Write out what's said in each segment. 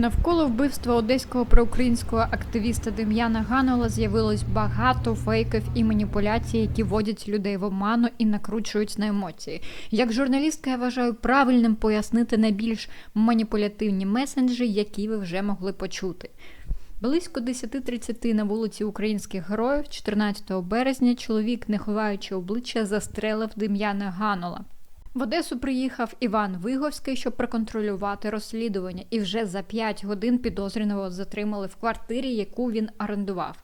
Навколо вбивства одеського проукраїнського активіста Дем'яна Ганола з'явилось багато фейків і маніпуляцій, які вводять людей в оману і накручують на емоції. Як журналістка, я вважаю правильним пояснити найбільш маніпулятивні месенджі, які ви вже могли почути. Близько 10.30 на вулиці українських героїв, 14 березня, чоловік, не ховаючи обличчя, застрелив Дем'яна Ганола. В Одесу приїхав Іван Виговський, щоб проконтролювати розслідування, і вже за 5 годин підозрюваного затримали в квартирі, яку він орендував.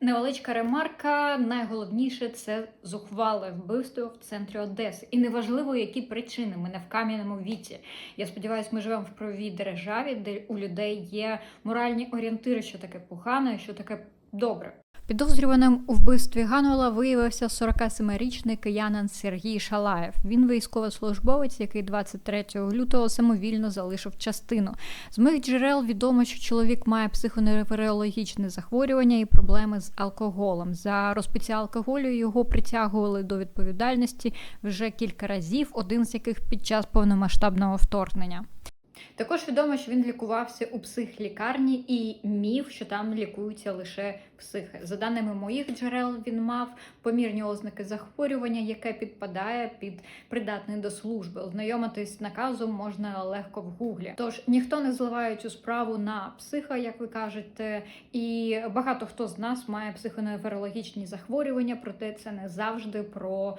Невеличка ремарка. Найголовніше це зухвале вбивство в центрі Одеси. І неважливо, які причини. Ми не в кам'яному віці. Я сподіваюся, ми живемо в правовій державі, де у людей є моральні орієнтири, що таке погано і що таке добре. Підозрюваним у вбивстві Ганола виявився 47-річний киянин Сергій Шалаєв. Він військовослужбовець, який 23 лютого самовільно залишив частину. З моїх джерел відомо, що чоловік має психоневрологічне захворювання і проблеми з алкоголем. За розпиття алкоголю його притягували до відповідальності вже кілька разів, один з яких під час повномасштабного вторгнення. Також відомо, що він лікувався у психлікарні і міф, що там лікуються лише психи. За даними моїх джерел, він мав помірні ознаки захворювання, яке підпадає під придатний до служби. Ознайомитись з наказом можна легко в гуглі. Тож ніхто не зливає цю справу на психа, як ви кажете, і багато хто з нас має психоневрологічні захворювання, проте це не завжди про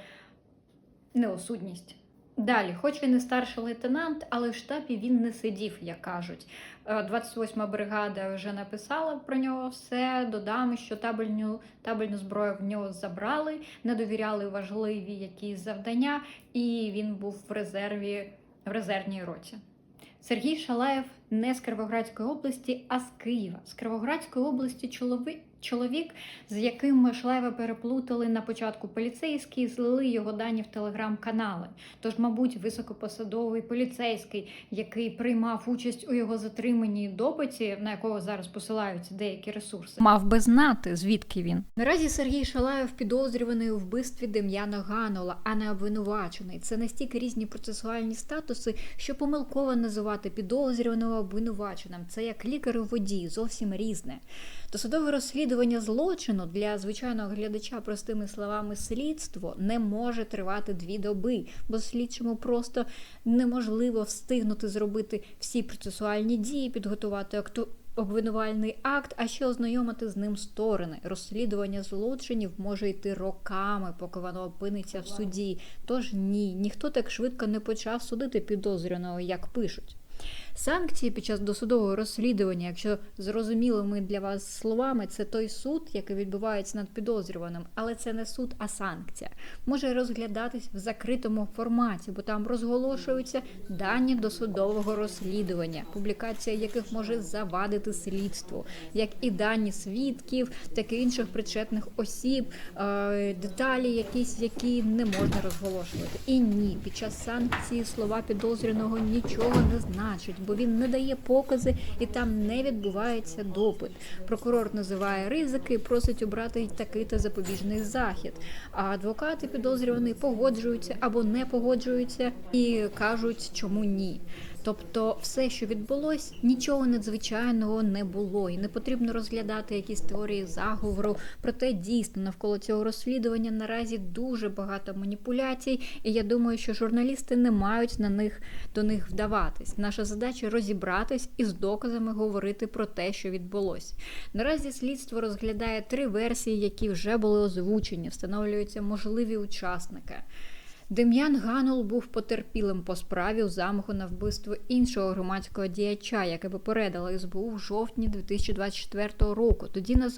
неосудність. Далі, хоч він і старший лейтенант, але в штабі він не сидів, як кажуть. Е, 28-ма бригада вже написала про нього все. Додам, що табельну, табельну зброю в нього забрали, не довіряли важливі якісь завдання, і він був в резерві в резервній роті. Сергій Шалаєв не з Кривоградської області, а з Києва. З Кривоградської області чоловік, чоловік з яким Шалаєва переплутали на початку поліцейські, злили його дані в телеграм-канали. Тож, мабуть, високопосадовий поліцейський, який приймав участь у його затриманні і допиті, на якого зараз посилаються деякі ресурси, мав би знати, звідки він. Наразі Сергій Шалаєв підозрюваний у вбивстві Дем'яна Ганола, а не обвинувачений. Це настільки різні процесуальні статуси, що помилково називати підозрюваного обвинуваченим. Це як лікар у воді, зовсім різне. Досудове розслідування злочину для звичайного глядача, простими словами, слідство не може тривати дві доби, бо слідчому просто неможливо встигнути зробити всі процесуальні дії, підготувати акту. Обвинувальний акт, а ще ознайомити з ним сторони. Розслідування злочинів може йти роками, поки воно опиниться в суді. Тож ні, ніхто так швидко не почав судити підозрюваного, як пишуть. Санкції під час досудового розслідування, якщо зрозумілими для вас словами, це той суд, який відбувається над підозрюваним, але це не суд, а санкція. Може розглядатись в закритому форматі, бо там розголошуються дані досудового розслідування, публікація яких може завадити слідству, як і дані свідків, так і інших причетних осіб, е, деталі, якісь, які не можна розголошувати. І ні, під час санкції слова підозрюваного нічого не значать, бо він не дає покази і там не відбувається допит. Прокурор називає ризики, просить обрати такий та запобіжний захід. А адвокати підозрюваний погоджуються або не погоджуються і кажуть, чому ні. Тобто, все, що відбулось, нічого надзвичайного не було, і не потрібно розглядати якісь теорії заговору. Проте дійсно навколо цього розслідування наразі дуже багато маніпуляцій, і я думаю, що журналісти не мають на них до них вдаватись. Наша задача розібратись і з доказами говорити про те, що відбулось. Наразі слідство розглядає три версії, які вже були озвучені. Встановлюються можливі учасники. Дем'ян Ганул був потерпілим по справі у замаху на вбивство іншого громадського діяча, яке попередило СБУ в жовтні 2024 року. Тоді на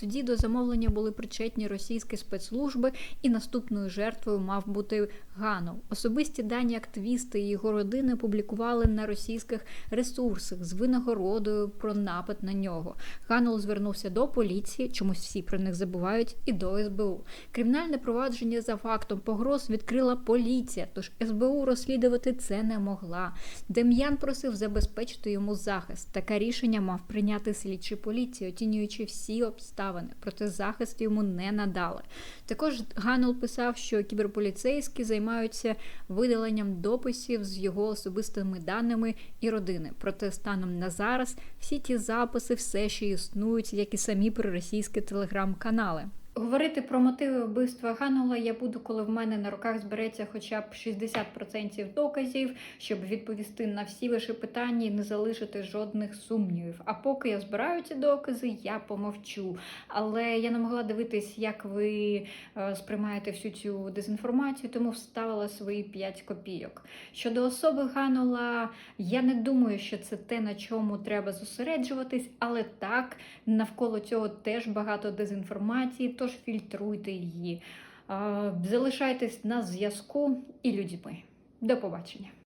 тоді до замовлення були причетні російські спецслужби, і наступною жертвою мав бути Ганов. Особисті дані активісти і його родини публікували на російських ресурсах з винагородою про напад на нього. Ганул звернувся до поліції, чомусь всі про них забувають, і до СБУ. Кримінальне провадження за фактом погроз відкрила поліція, тож СБУ розслідувати це не могла. Дем'ян просив забезпечити йому захист. Таке рішення мав прийняти слідчий поліції, оцінюючи всі обставини обставини, проте захист йому не надали. Також Ганул писав, що кіберполіцейські займаються видаленням дописів з його особистими даними і родини. Проте станом на зараз всі ті записи все ще існують, як і самі проросійські телеграм-канали. Говорити про мотиви вбивства Ганула я буду, коли в мене на руках збереться хоча б 60% доказів, щоб відповісти на всі ваші питання і не залишити жодних сумнівів. А поки я збираю ці докази, я помовчу. Але я не могла дивитись, як ви е, сприймаєте всю цю дезінформацію, тому вставила свої 5 копійок. Щодо особи Ганула, я не думаю, що це те, на чому треба зосереджуватись, але так навколо цього теж багато дезінформації, тож фільтруйте її. Е, Залишайтесь на зв'язку і людьми. До побачення.